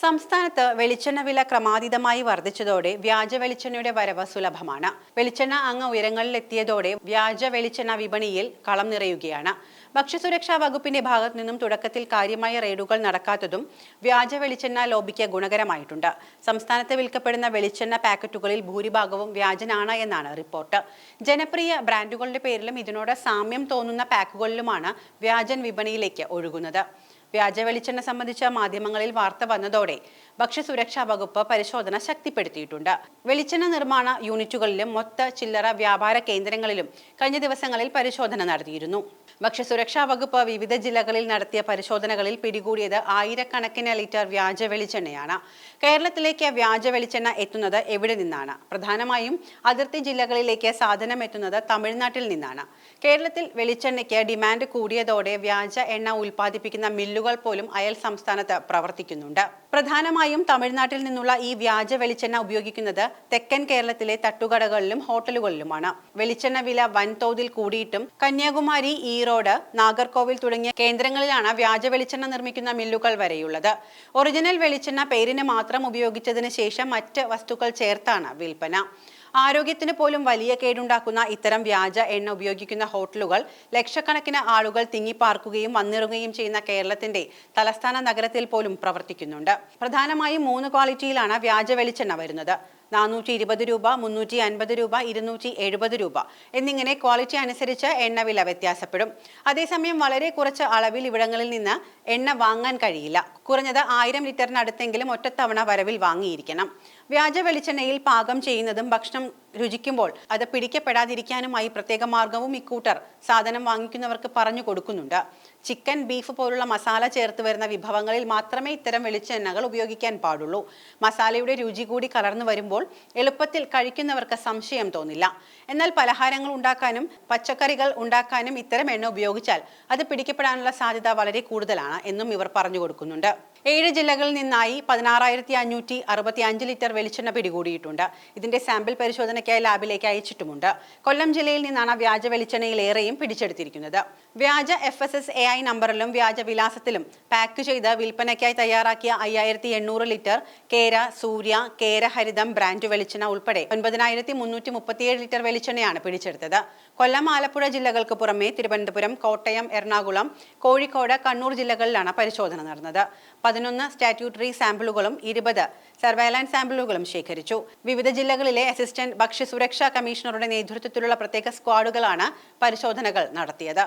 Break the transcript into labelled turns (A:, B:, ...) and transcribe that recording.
A: സംസ്ഥാനത്ത് വെളിച്ചെണ്ണ വില ക്രമാതീതമായി വർദ്ധിച്ചതോടെ വ്യാജ വെളിച്ചെണ്ണയുടെ വരവ് സുലഭമാണ്. വെളിച്ചെണ്ണ അങ്ങ് ഉയരങ്ങളിലെത്തിയതോടെ വ്യാജ വെളിച്ചെണ്ണ വിപണിയിൽ കളം നിറയുകയാണ്. ഭക്ഷ്യസുരക്ഷാ വകുപ്പിന്റെ ഭാഗത്തു നിന്നും തുടക്കത്തിൽ കാര്യമായ റെയ്ഡുകൾ നടക്കാത്തതും വ്യാജ വെളിച്ചെണ്ണ ലോബിക്ക് ഗുണകരമായിട്ടുണ്ട്. സംസ്ഥാനത്ത് വിൽക്കപ്പെടുന്ന വെളിച്ചെണ്ണ പാക്കറ്റുകളിൽ ഭൂരിഭാഗവും വ്യാജനാണ് എന്നാണ് റിപ്പോർട്ട്. ജനപ്രിയ ബ്രാൻഡുകളുടെ പേരിലും ഇതിനോട് സാമ്യം തോന്നുന്ന പാക്കുകളിലുമാണ് വ്യാജൻ വിപണിയിലേക്ക് ഒഴുകുന്നത്. വ്യാജ വെളിച്ചെണ്ണ സംബന്ധിച്ച മാധ്യമങ്ങളിൽ വാർത്ത വന്നതോടെ ഭക്ഷ്യസുരക്ഷാ വകുപ്പ് പരിശോധന ശക്തിപ്പെടുത്തിയിട്ടുണ്ട്. വെളിച്ചെണ്ണ നിർമ്മാണ യൂണിറ്റുകളിലും മൊത്ത ചില്ലറ വ്യാപാര കേന്ദ്രങ്ങളിലും കഴിഞ്ഞ ദിവസങ്ങളിൽ പരിശോധന നടത്തിയിരുന്നു. ഭക്ഷ്യസുരക്ഷാ വകുപ്പ് വിവിധ ജില്ലകളിൽ നടത്തിയ പരിശോധനകളിൽ പിടികൂടിയത് ആയിരക്കണക്കിന് ലിറ്റർ വ്യാജ വെളിച്ചെണ്ണയാണ്. കേരളത്തിലേക്ക് വ്യാജ വെളിച്ചെണ്ണ എത്തുന്നത് എവിടെ നിന്നാണ്? പ്രധാനമായും അതിർത്തി ജില്ലകളിലേക്ക് സാധനം എത്തുന്നത് തമിഴ്നാട്ടിൽ നിന്നാണ്. കേരളത്തിൽ വെളിച്ചെണ്ണയ്ക്ക് ഡിമാൻഡ് കൂടിയതോടെ വ്യാജ എണ്ണ ഉൽപ്പാദിപ്പിക്കുന്ന മില്ലുകൾ പോലും അയൽ സംസ്ഥാനത്ത് പ്രവർത്തിക്കുന്നുണ്ട്. പ്രധാനമായും തമിഴ്നാട്ടിൽ നിന്നുള്ള ഈ വ്യാജ വെളിച്ചെണ്ണ ഉപയോഗിക്കുന്നത് തെക്കൻ കേരളത്തിലെ തട്ടുകടകളിലും ഹോട്ടലുകളിലുമാണ്. വെളിച്ചെണ്ണ വില വൻതോതിൽ കൂടിയിട്ടും കന്യാകുമാരി ഈറോഡ് നാഗർകോവിൽ തുടങ്ങിയ കേന്ദ്രങ്ങളിലാണ് വ്യാജ വെളിച്ചെണ്ണ നിർമ്മിക്കുന്ന മില്ലുകൾ വരെയുള്ളത്. ഒറിജിനൽ വെളിച്ചെണ്ണ പേരിന് മാത്രം ഉപയോഗിച്ചതിന് ശേഷം മറ്റ് വസ്തുക്കൾ ചേർത്താണ് വിൽപ്പന. ആരോഗ്യത്തിന് പോലും വലിയ കേടുണ്ടാക്കുന്ന ഇത്തരം വ്യാജ എണ്ണ ഉപയോഗിക്കുന്ന ഹോട്ടലുകൾ ലക്ഷക്കണക്കിന് ആളുകൾ തിങ്ങിപ്പാർക്കുകയും വന്നിറങ്ങുകയും ചെയ്യുന്ന കേരളത്തിന്റെ തലസ്ഥാന നഗരത്തിൽ പോലും പ്രവർത്തിക്കുന്നുണ്ട്. പ്രധാനമായും മൂന്ന് ക്വാളിറ്റിയിലാണ് വ്യാജ വെളിച്ചെണ്ണ വരുന്നത്. നാനൂറ്റി ഇരുപത് രൂപ മുന്നൂറ്റി അൻപത് രൂപ ഇരുന്നൂറ്റി എഴുപത് രൂപ എന്നിങ്ങനെ ക്വാളിറ്റി അനുസരിച്ച് എണ്ണവില വ്യത്യാസപ്പെടും. അതേസമയം വളരെ കുറച്ച് അളവിൽ ഇവിടങ്ങളിൽ നിന്ന് എണ്ണ വാങ്ങാൻ കഴിയില്ല. കുറഞ്ഞത് ആയിരം ലിറ്ററിനടുത്തെങ്കിലും ഒറ്റത്തവണ വരവിൽ വാങ്ങിയിരിക്കണം. വ്യാജ വെളിച്ചെണ്ണയിൽ പാകം ചെയ്യുന്നതും ഭക്ഷണം രുചിക്കുമ്പോൾ അത് പിടിക്കപ്പെടാതിരിക്കാനുമായി പ്രത്യേക മാർഗവും ഇക്കൂട്ടർ സാധനം വാങ്ങിക്കുന്നവർക്ക് പറഞ്ഞു കൊടുക്കുന്നുണ്ട്. ചിക്കൻ ബീഫ് പോലുള്ള മസാല ചേർത്ത് വരുന്ന വിഭവങ്ങളിൽ മാത്രമേ ഇത്തരം വെളിച്ചെണ്ണകൾ ഉപയോഗിക്കാൻ പാടുള്ളൂ. മസാലയുടെ രുചി കൂടി കലർന്നു വരുമ്പോൾ എളുപ്പത്തിൽ കഴിക്കുന്നവർക്ക് സംശയം തോന്നില്ല. എന്നാൽ പലഹാരങ്ങൾ ഉണ്ടാക്കാനും പച്ചക്കറികൾ ഉണ്ടാക്കാനും ഇത്തരം എണ്ണ ഉപയോഗിച്ചാൽ അത് പിടിക്കപ്പെടാനുള്ള സാധ്യത വളരെ കൂടുതലാണ് എന്നും ഇവർ പറഞ്ഞു കൊടുക്കുന്നുണ്ട്. ഏഴ് ജില്ലകളിൽ നിന്നായി പതിനാറായിരത്തി അഞ്ഞൂറ്റി അറുപത്തി അഞ്ച് ലിറ്റർ വെളിച്ചെണ്ണ പിടികൂടിയിട്ടുണ്ട്. ഇതിന്റെ സാമ്പിൾ പരിശോധനയ്ക്കായി ലാബിലേക്ക് അയച്ചിട്ടുമുണ്ട്. കൊല്ലം ജില്ലയിൽ നിന്നാണ് വ്യാജ വെളിച്ചെണ്ണയിലേറെയും പിടിച്ചെടുത്തിരിക്കുന്നത്. വ്യാജ F S S A I നമ്പറിലും വ്യാജ വിലാസത്തിലും പാക്ക് ചെയ്ത് വിൽപ്പനയ്ക്കായി തയ്യാറാക്കിയ അയ്യായിരത്തി എണ്ണൂറ് ലിറ്റർ കേര സൂര്യ കേര ഹരിതം ബ്രാൻഡ് വെളിച്ചെണ്ണ ഉൾപ്പെടെ ഒൻപതിനായിരത്തി മുന്നൂറ്റി മുപ്പത്തിയേഴ് ലിറ്റർ വെളിച്ചെണ്ണയാണ് പിടിച്ചെടുത്തത്. കൊല്ലം ആലപ്പുഴ ജില്ലകൾക്ക് പുറമെ തിരുവനന്തപുരം കോട്ടയം എറണാകുളം കോഴിക്കോട് കണ്ണൂർ ജില്ലകളിലാണ് പരിശോധന നടന്നത്. പതിനൊന്ന് സ്റ്റാറ്റ്യൂട്ടറി സാമ്പിളുകളും ഇരുപത് സർവൈലൻസ് സാമ്പിളുകളും ശേഖരിച്ചു. വിവിധ ജില്ലകളിലെ അസിസ്റ്റന്റ് ഭക്ഷ്യസുരക്ഷാ കമ്മീഷണറുടെ നേതൃത്വത്തിലുള്ള പ്രത്യേക സ്ക്വാഡുകളാണ് പരിശോധനകൾ നടത്തിയത്.